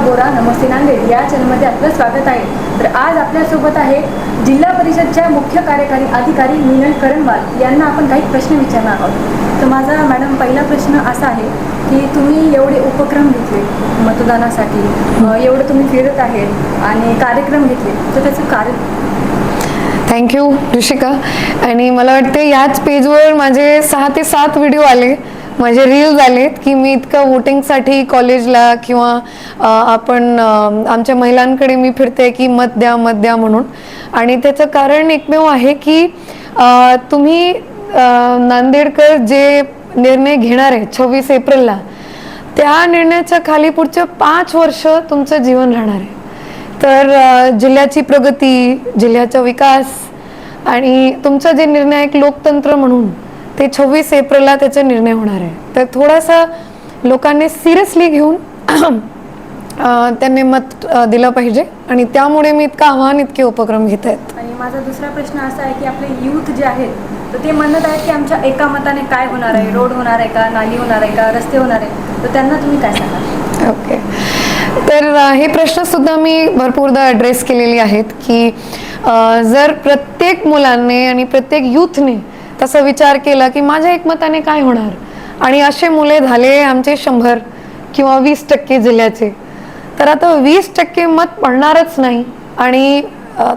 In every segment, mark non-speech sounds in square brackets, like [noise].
बोरा नमस्ते नांदेड. या चॅनलमध्ये आपलं स्वागत आहे. तर आज आपल्यासोबत आहे जिल्हा परिषदच्या मुख्य कार्यकारी अधिकारी मिनल करणवाल यांना आपण काही प्रश्न विचारणार आहोत. तर माझा मॅडम पहिला प्रश्न असा आहे की तुम्ही एवढे उपक्रम घेतले मतदानासाठी. एवढं तुम्ही फिरत आहेत आणि कार्यक्रम घेतले. तर त्याचं कार्य थँक्यू ऋषिका आणि मला वाटते याच पेजवर माझे सहा ते सात व्हिडिओ आले. माझे रील्स आलेत की मी इतकं वोटिंगसाठी कॉलेजला किंवा आपण आमच्या महिलांकडे मी फिरते की मत द्या मत द्या म्हणून. आणि त्याचं कारण एकमेव आहे की तुम्ही नांदेडकर जे निर्णय घेणार आहे छव्वीस एप्रिलला त्या निर्णयाच्या खाली पुढच्या पाच वर्ष तुमचं जीवन राहणार आहे. तर जिल्ह्याची प्रगती जिल्ह्याचा विकास आणि तुमचं जे निर्णायक लोकतंत्र म्हणून ते छव्वीस एप्रिलला त्याचा निर्णय होणार आहे. तर थोडासा लोकांनी सिरियसली घेऊन [clears throat] त्यांनी मत दिलं पाहिजे. आणि त्यामुळे मी इतकं आव्हान इतके उपक्रम घेत आहेत. आणि माझा दुसरा प्रश्न असा आहे की आपले यूथ जे आहेत तर ते म्हणत आहेत की आमच्या एका मताने काय होणार आहे? रोड होणार आहे का? नाली होणार आहे का? रस्ते होणार आहे तर त्यांना तुम्ही काय सांगाल? ओके. तर हे प्रश्न सुद्धा मी भरपूरदा ॲड्रेस केलेली आहेत की जर प्रत्येक मुलांनी आणि प्रत्येक यूथने तसा विचार केला की माझ्या एकमताने काय होणार? आणि असे मुले झाले आमचे शंभर किंवा वीस टक्के जिल्ह्याचे. तर आता वीस टक्के मत पडणारच नाही. आणि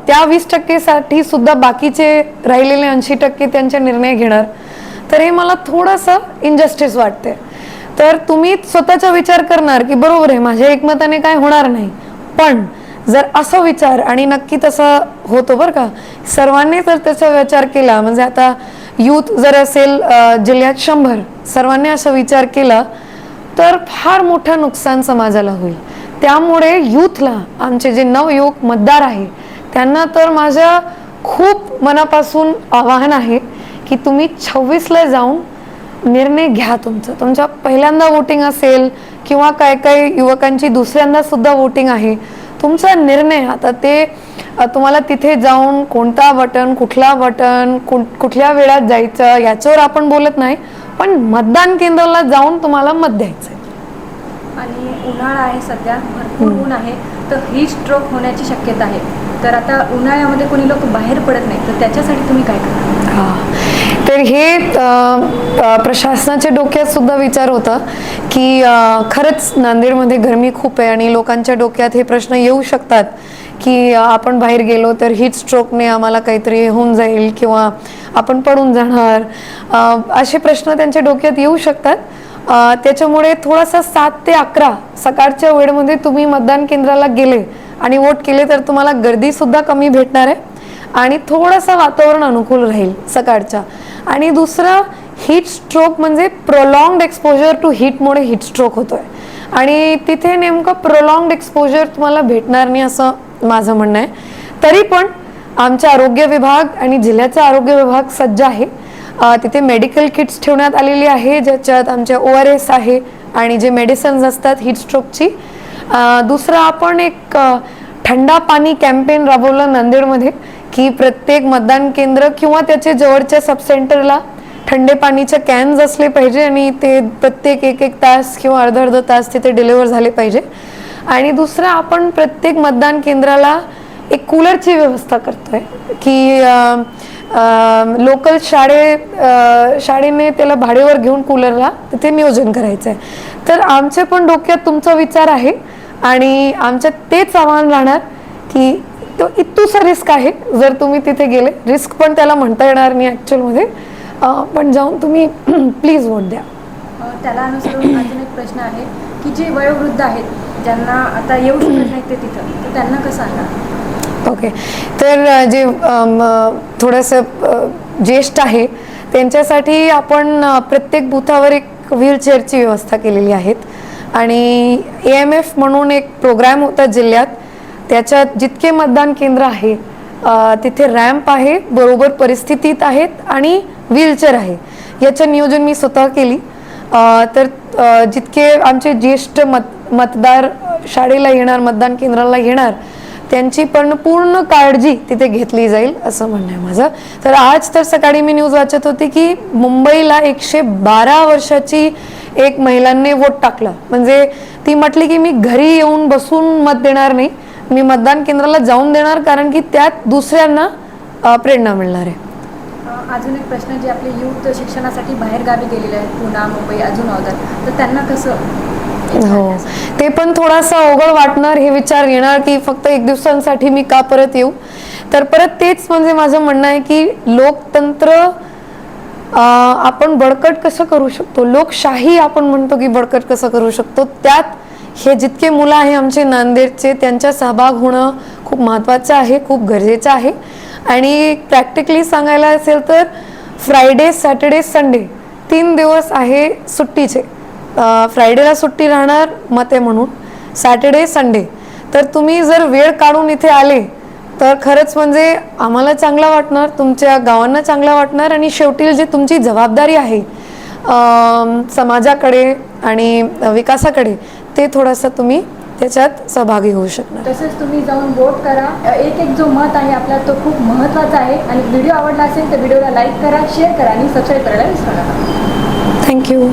त्या वीस टक्केसाठी सुद्धा बाकीचे राहिलेले ऐंशी टक्के त्यांचे निर्णय घेणार. तर हे मला थोडंसं इनजस्टिस वाटते तर तुम्ही स्वतःचा विचार करणार की बरोबर आहे माझ्या एकमताने काय होणार नाही. पण जर असं विचार आणि नक्की तसं होतो बरं का सर्वांनी जर त्याचा विचार केला म्हणजे आता यूथ जर असेल जिल्ह्यात शंभर सर्वांनी असा विचार केला तर फार मोठं नुकसान समाजाला होईल. त्यामुळे यूथला आमचे जे नवयुवक मतदार आहे त्यांना तर माझ्या खूप मनापासून आवाहन आहे की तुम्ही छव्वीसला जाऊन निर्णय घ्या तुमचं. तुमच्या पहिल्यांदा वोटिंग असेल किंवा काय काय युवकांची दुसऱ्यांदा सुद्धा वोटिंग आहे तुमचा निर्णय आता ते तुम्हाला तिथे जाऊन कोणता बटन कुठला बटन कुठल्या वेळात जायचं याच्यावर आपण बोलत नाही पण मतदान केंद्राला जाऊन तुम्हाला मत द्यायचं आणि उन्हाळा आहे सध्या भरपूर ऊन आहे तर हीट स्ट्रोक होण्याची शक्यता आहे. तर आता उन्हाळ्यामध्ये कोणी लोक बाहेर पडत नाही तर त्याच्यासाठी तुम्ही काय करता? हा. तर हे प्रशासनाच्या डोक्यात सुद्धा विचार होता की खरंच नांदेडमध्ये गरमी खूप आहे आणि लोकांच्या डोक्यात हे प्रश्न येऊ शकतात. की आपण बाहेर गेलो तर हीट स्ट्रोकने आम्हाला काहीतरी होऊन जाईल किंवा आपण पडून जाणार. असे प्रश्न त्यांच्या डोक्यात येऊ शकतात. त्याच्यामुळे थोडासा सात ते अकरा सकाळच्या वेळेमध्ये तुम्ही मतदान केंद्राला गेले आणि वोट केले तर तुम्हाला गर्दी सुद्धा कमी भेटणार आहे. आणि थोडंसं वातावरण अनुकूल राहील सकाळच्या. आणि दुसरं हीट स्ट्रोक म्हणजे प्रोलॉंग्ड एक्सपोजर टू हीटमुळे हीट स्ट्रोक होतोय. आणि तिथे नेमकं प्रोलॉंग्ड एक्सपोजर तुम्हाला भेटणार नाही असं माझं म्हणणं आहे. तरी पण आमचा आरोग्य विभाग आणि जिल्ह्याचा आरोग्य विभाग सज्ज आहे. तिथे मेडिकल किट्स ठेवण्यात आलेली आहे ज्याच्यात आमच्या ओ आर एस आहे आणि जे मेडिसिन्स असतात हीट स्ट्रोकची दुसरं आपण एक थंडा पाणी कॅम्पेन राबवलं नांदेडमध्ये की प्रत्येक मतदान केंद्र किंवा त्याच्या जवळच्या सबसेंटरला थंडे पाणीचे कॅन्स असले पाहिजे आणि ते प्रत्येक एक एक तास किंवा अर्धा अर्धा तास तिथे डिलिव्हर झाले पाहिजे. आणि दुसरं आपण प्रत्येक मतदान केंद्राला एक कूलरची व्यवस्था करतोय की लोकल शाळे शाळेने त्याला भाडेवर घेऊन कूलरला तिथे नियोजन करायचं आहे तर आमच्या पण डोक्यात तुमचा विचार आहे आणि आमच्यात तेच आव्हान राहणार की तो इतूसा रिस्क आहे जर तुम्ही तिथे गेले. रिस्क पण त्याला म्हणता येणार नाही ॲक्च्युअलमध्ये पण जाऊन तुम्ही [clears throat] प्लीज वोट द्या. त्याला अनुसरून अजून एक प्रश्न आहे की जे वयोवृद्ध आहेत ज्यांना आता येऊ शकत नाहीत ते तिथं. तर त्यांना कसं सांगा ओके. तर जे थोडंसं ज्येष्ठ आहे त्यांच्यासाठी आपण प्रत्येक बुथावर एक व्हीलचेअरची व्यवस्था केलेली आहेत. आणि ए एम एफ म्हणून एक प्रोग्राम होता जिल्ह्यात. त्याच्यात जितके मतदान केंद्र आहे तिथे रॅम्प आहे बरोबर परिस्थितीत आहेत आणि व्हीलचेअर आहे. याचं नियोजन मी स्वतः केली. तर जितके आमचे ज्येष्ठ मत मतदार शाळेला येणार मतदान केंद्राला येणार त्यांची पण पूर्ण काळजी तिथे घेतली जाईल असं म्हणणं आहे माझं. तर आज तर सकाळी मी न्यूज वाचत होती की मुंबईला एकशे बारा वर्षाची एक महिलांनी वोट टाकलं. म्हणजे ती म्हटली की मी घरी येऊन बसून मत देणार नाही मी मतदान केंद्राला जाऊन देणार कारण की त्यात दुसऱ्यांना प्रेरणा मिळणार आहे. अजून एक प्रश्न जे आपले युथ शिक्षणासाठी बाहेरगावी गेलेले आहेत पुणा मुंबई अजून अवधान तर त्यांना कसं? हो. ते पण थोडासा अवघड वाटणार हे विचार येणार की फक्त एक दिवसांसाठी मी का परत येऊ? तर परत तेच म्हणजे माझं म्हणणं आहे की लोकतंत्र आपण बळकट कसं करू शकतो? लोकशाही आपण म्हणतो की बळकट कसं करू शकतो? त्यात हे जितके मुलं आहे आमचे नांदेडचे त्यांचा सहभाग होणं खूप महत्त्वाचं आहे खूप गरजेचं आहे. आणि प्रॅक्टिकली सांगायला असेल तर फ्रायडे सॅटर्डे संडे तीन दिवस आहे सुट्टीचे. फ्रायडेला सुट्टी राहणार मते म्हणून. Saturday Sunday. तर तुम्ही जर वेळ काढून इथे आले तर खरंच म्हणजे आम्हाला चांगला वाटणार तुमच्या गावांना चांगला वाटणार आणि शेवटी जी तुमची जबाबदारी आहे समाजाकडे आणि विकासाकडे ते थोडंसं तुम्ही त्याच्यात सहभागी होऊ शकणार. तसेच तुम्ही जाऊन वोट करा. एक एक जो मत आहे आपला तो खूप महत्त्वाचा आहे आणि व्हिडिओ आवडला असेल तर व्हिडिओला लाईक करा शेअर करा आणि सबस्क्राईब करायला विसरू नका. थँक्यू